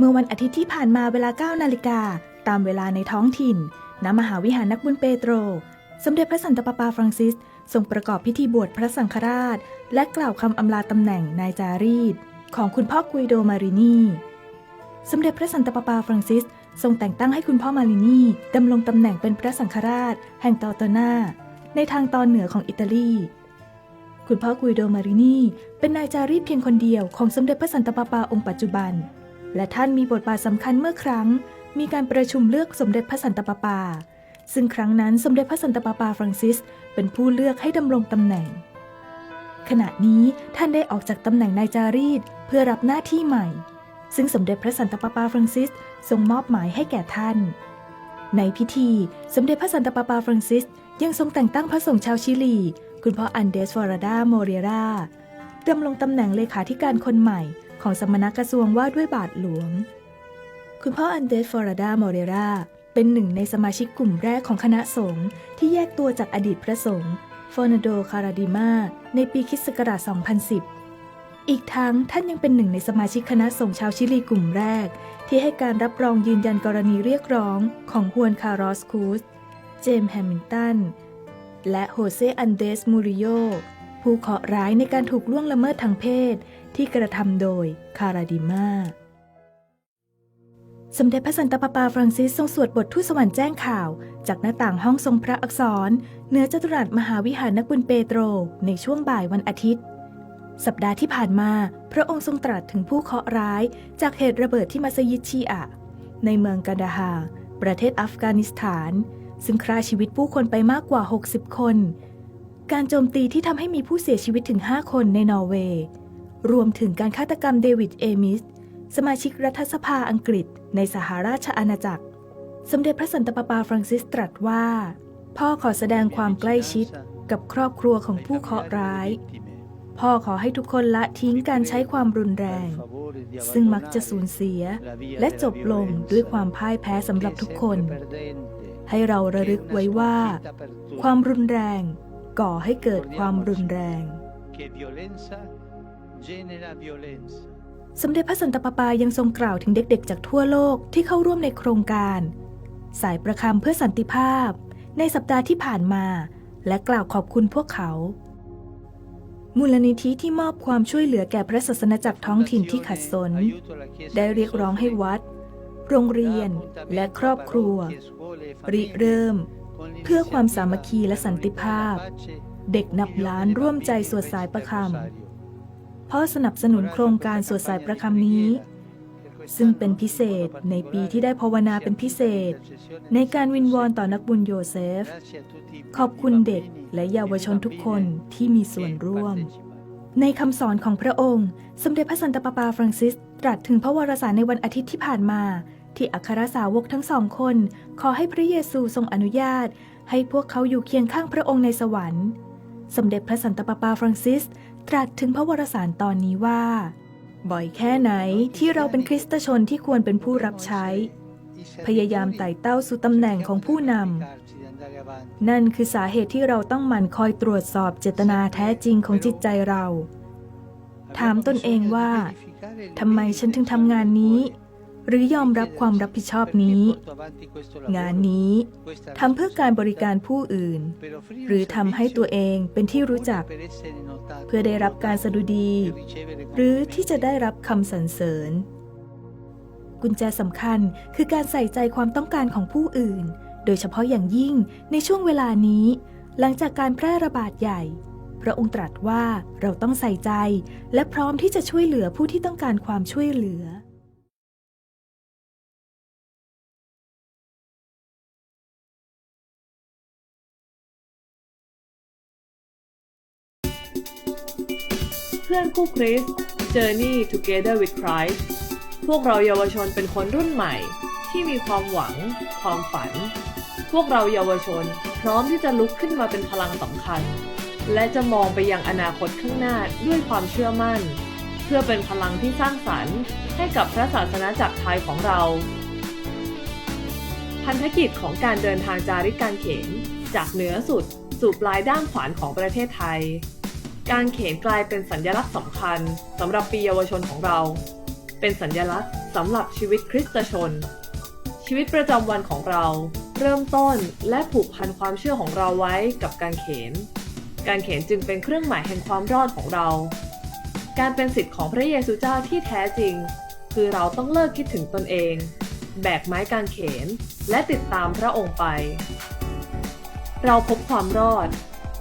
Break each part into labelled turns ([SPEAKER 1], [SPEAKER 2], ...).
[SPEAKER 1] เมื่อวันอาทิตย์ที่ผ่านมาเวลา 9 นาฬิกา ตามเวลาในท้องถิ่น ณ มหาวิหารนักบุญเปโตร สมเด็จพระสันตะปาปาฟรังซิสทรงประกอบพิธีบวชพระสังฆราช และกล่าวคำอำลาตำแหน่งนายจารีต ของคุณพ่อกุยโดมารินีสมเด็จพระสันตะปาปาฟรังซิสทรงแต่งตั้งให้คุณพ่อมารินีดำรงตำแหน่งเป็นพระสังฆราช แห่งตอร์โตนาในทางตอนเหนือของอิตาลี คุณพ่อกุยโดมารินีเป็นนายจารีตเพียงคนเดียวของสมเด็จพระสันตะปาปาองค์ปัจจุบัน และท่านมีบทบาทสำคัญเมื่อครั้ง มีการประชุมเลือกสมเด็จพระสันตะปาปา ซึ่งครั้งนั้นสมเด็จพระสันตะปาปาฟรังซิส เป็นผู้เลือกให้ดำรงตำแหน่ง ขณะนี้ท่านได้ออกจากตำแหน่งนายจารีตเพื่อรับหน้าที่ใหม่ ซึ่งสมเด็จพระสันตะปาปาฟรังซิสทรงมอบหมายให้แก่ท่าน ในพิธีสมเด็จพระสันตะปาปาฟรังซิส ยังทรงแต่งตั้งพระสงฆ์ชาวชิลี คุณพ่ออันเดสฟอราดาโมเรราดำรงตำแหน่งเลขาธิการคนใหม่ ของสมณกระทรวงว่าด้วยบาทหลวง คุณพ่ออันเดสฟอราดาโมเรราเป็นหนึ่งในสมาชิกกลุ่มแรกของคณะสงฆ์ที่แยกตัวจากอดีตพระสงฆ์ฟอร์นาโดคาราดิมาในปีคริสต์ศักราช 2010 อีกทั้งท่านยังเป็นหนึ่งในสมาชิกคณะสงฆ์ชาวชิลีกลุ่มแรก ที่ให้การรับรองยืนยันกรณีเรียกร้องของฮวนคาร์ลอสคูส เจมส์แฮมิลตัน และโฮเซอันเดสมูริโย ผู้เคราะห์ร้ายในการถูกล่วงละเมิดทางเพศที่กระทำโดยคาราดิมา สมเด็จพระสันตะปาปาฟรังซิสทรงสวดบททูตสวรรค์แจ้งข่าว จากหน้าต่างห้องทรงพระอักษรเหนือจัตุรัสมหาวิหารนักบุญเปโตร ในช่วงบ่ายวันอาทิตย์ สัปดาห์ที่ผ่านมา พระองค์ทรงตรัสถึงผู้เคราะห์ร้าย จากเหตุระเบิดที่มัสยิดชีอะ ในเมืองกาดาฮาประเทศอัฟกานิสถาน ซึ่งฆ่าชีวิตผู้คนไปมากกว่า 60 คน การโจมตีที่ทำให้มีผู้เสียชีวิตถึง 5 คนในนอร์เวย์ รวมถึงการฆาตกรรมเดวิดเอมิส สมาชิกรัฐสภาอังกฤษในสหราชอาณาจักร สมเด็จพระสันตะปาปาฟรังซิสตรัสว่า พ่อขอแสดงความใกล้ชิดกับครอบครัวของผู้เคราะห์ร้าย พ่อขอให้ทุกคนละทิ้งการใช้ความรุนแรง ซึ่งมักจะสูญเสีย และจบลงด้วยความพ่ายแพ้สำหรับทุกคน ให้เราระลึกไว้ว่า ความรุนแรง ก่อให้เกิดความรุนแรง สมเด็จพระสันตะปาปายังทรงกล่าวถึงเด็กๆ จากทั่วโลกที่เข้าร่วมในโครงการ สายประคำเพื่อสันติภาพ ในสัปดาห์ที่ผ่านมา และกล่าวขอบคุณพวกเขา มูลนิธิที่มอบความช่วยเหลือแก่พระศาสนาจักรท้องถิ่นที่ขัดสน ได้เรียกร้องให้วัด โรงเรียนและครอบครัว ริเริ่ม เพื่อความสามัคคีและสันติภาพ เด็กนับล้านร่วมใจสวดสายประคำพ่อสนับสนุนโครงการสวดสายประคำนี้ ซึ่งเป็นพิเศษในปีที่ได้ภาวนาเป็นพิเศษ ในการวินวอนต่อนักบุญโยเซฟ ขอบคุณเด็กและเยาวชนทุกคนที่มีส่วนร่วม ในคำสอนของพระองค์ สมเด็จพระสันตะปาปาฟรังซิสตรัสถึงพระวรสารในวันอาทิตย์ที่ผ่านมา ที่อัครสาวกทั้งสองคน ขอให้พระเยซูทรงอนุญาต ให้พวกเขาอยู่เคียงข้างพระองค์ในสวรรค์ สมเด็จพระสันตะปาปาฟรังซิส ตรัสถึงพระวรสารตอนนี้ว่า บ่อยแค่ไหนที่เราเป็นคริสตชนที่ควรเป็นผู้รับใช้ พยายามไต่เต้าสู่ตำแหน่งของผู้นำ นั่นคือสาเหตุที่เราต้องหมั่นคอยตรวจสอบเจตนาแท้จริงของจิตใจเรา ถามตนเองว่าทำไมฉันถึงทำงานนี้ หรือยอมรับความรับผิดชอบนี้ งานนี้ทำเพื่อการบริการผู้อื่น หรือทำให้ตัวเองเป็นที่รู้จัก เพื่อได้รับการสดุดี หรือที่จะได้รับคำสรรเสริญ กุญแจสำคัญคือการใส่ใจความต้องการของผู้อื่น โดยเฉพาะอย่างยิ่งในช่วงเวลานี้ หลังจากการแพร่ระบาดใหญ่พระองค์ตรัสว่าเราต้องใส่ใจและพร้อมที่จะช่วยเหลือผู้ที่ต้องการความช่วยเหลือ
[SPEAKER 2] พื่อนคู่คริส Journey Together with Christ พวกเราเยาวชนเป็นคนรุ่นใหม่ ที่มีความหวัง ความฝัน พวกเราเยาวชนพร้อมที่จะลุกขึ้นมาเป็นพลังสำคัญ และจะมองไปยังอนาคตข้างหน้าด้วยความเชื่อมั่น เพื่อเป็นพลังที่สร้างสรรค์ ให้กับพระศาสนาจักรไทยของเรา พันธกิจของการเดินทางจาริกการเขนจากเหนือสุดสู่ปลายด้ามขวานของประเทศไทย การเขนกลายเป็นสัญลักษณ์สำคัญสำหรับปีเยาวชนของเรา เป็นสัญลักษณ์สำหรับชีวิตคริสตชน ชีวิตประจำวันของเรา เริ่มต้นและผูกพันความเชื่อของเราไว้กับการเขน การเขนจึงเป็นเครื่องหมายแห่งความรอดของเรา การเป็นสิทธิ์ของพระเยซูเจ้าที่แท้จริง คือเราต้องเลิกคิดถึงตนเอง แบกไม้กางเขนและติดตามพระองค์ไป เราพบความรอด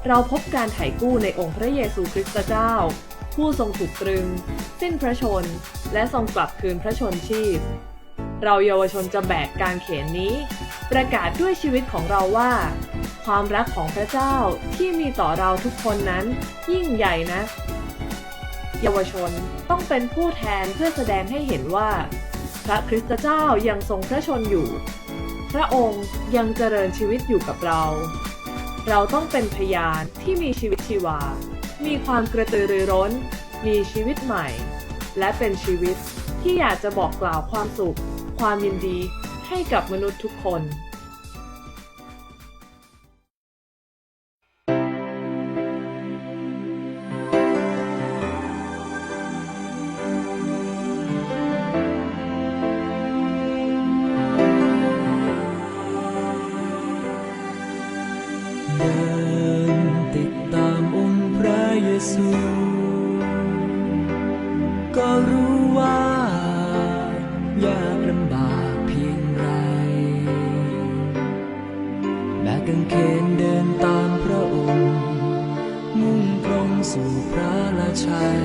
[SPEAKER 2] เราพบการไถ่กู้ในองค์พระเยซูคริสต์เจ้า ผู้ทรงถูกตรึง สิ้นพระชน และทรงกลับคืนพระชนชีพ เราเยาวชนจะแบกการเขียนนี้ ประกาศด้วยชีวิตของเราว่า ความรักของพระเจ้าที่มีต่อเราทุกคนนั้น ยิ่งใหญ่นะ เยาวชนต้องเป็นผู้แทนเพื่อแสดงให้เห็นว่า พระคริสต์เจ้ายังทรงพระชนอยู่ พระองค์ยังเจริญชีวิตอยู่กับเรา เราต้องเป็นพยานที่มีชีวิตชีวา มีความกระตือรือร้น มีชีวิตใหม่ และเป็นชีวิตที่อยากจะบอกกล่าวความสุข ความยินดีให้กับมนุษย์ทุกคน
[SPEAKER 3] นติดตามองค์พระเยซู ก็รู้ว่ายากลำบากเพียงไรแบกกางเขนเดินตามพระองค์ มุ่งตรงสู่พระราชัย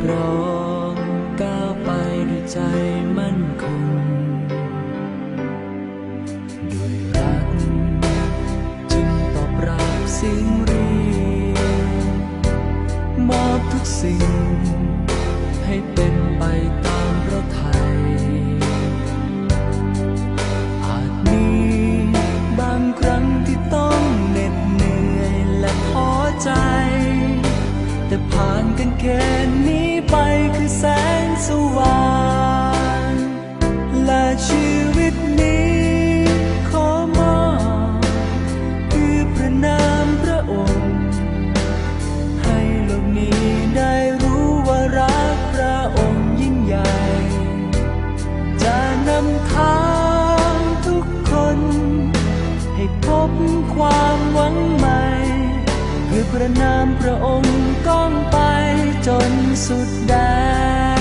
[SPEAKER 3] พร้อมก้าวไปด้วยใจ เพื่อพระนามพระองค์ก้องไปจนสุดแดน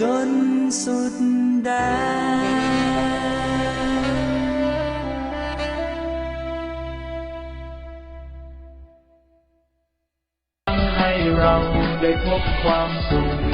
[SPEAKER 3] จนสุดแดนให้เราได้พบความสุข